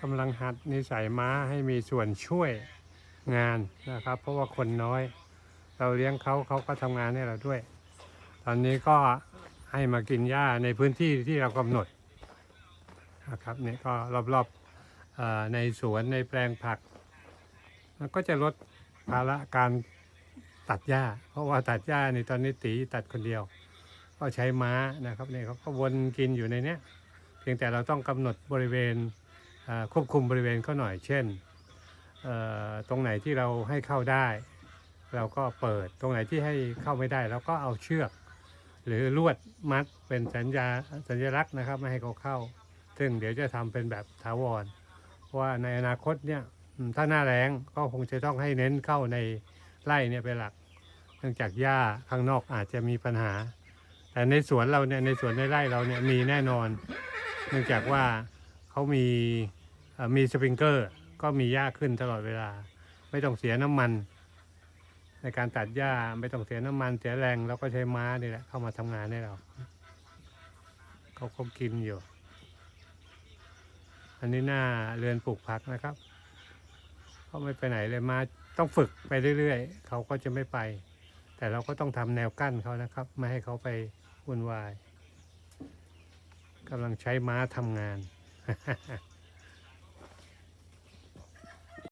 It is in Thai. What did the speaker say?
กำลังหัดนิสัยม้าให้มีส่วนช่วยงานนะครับ เพราะว่าคนน้อย เราเลี้ยงเขาเขาก็ทำงานให้เราด้วย ตอนนี้ก็ให้มากินหญ้าในพื้นที่ที่เรากำหนดนะครับนี่ก็รอบๆในสวนในแปลงผักมันก็จะลดภาระการตัดหญ้า เพราะว่าตัดหญ้าในตอนนี้ตีตัดคนเดียว ก็ใช้ม้านะครับเนี่ยเขาก็วนกินอยู่ในเนี้ยเพียงแต่เราต้องกำหนดบริเวณ ควบคุมบริเวณเขาหน่อย เช่นตรงไหนที่เราให้เข้าได้ เราก็เปิดตรงไหนที่ให้เข้าไม่ได้เราก็เอาเชือก หรือลวดมัดเป็นสัญญาสัญลักษณ์นะครับไม่ให้เขาเข้า ซึ่งเดี๋ยวจะทำเป็นแบบถาวรว่าในอนาคตเนี่ยถ้าหน้าแรงก็คงจะต้องให้เน้นเข้าในไร่เนี่ยเป็นหลัก เนื่องจากหญ้าข้างนอกอาจจะมีปัญหา แต่ในสวนเราเนี่ยในสวนในไร่เราเนี่ยมีแน่นอน เนื่องจากว่าเขามี มีสปริงเกอร์ ก็มีหญ้าขึ้นตลอดเวลา ไม่ต้องเสียน้ำมัน ในการตัดหญ้าไม่ต้องเสียน้ำมันเสียแรงเราก็ใช้ม้านี่แหละเข้ามาทำงานให้เราเขาก็กินอยู่ อันนี้หน้าเรือนปลูกผักนะครับเขาไม่ไปไหนเลยมาต้องฝึกไปเรื่อยๆ เขาก็จะไม่ไป แต่เราก็ต้องทำแนวกั้นเขานะครับ ไม่ให้เขาไปวุ่นวายกำลังใช้ม้าทำงาน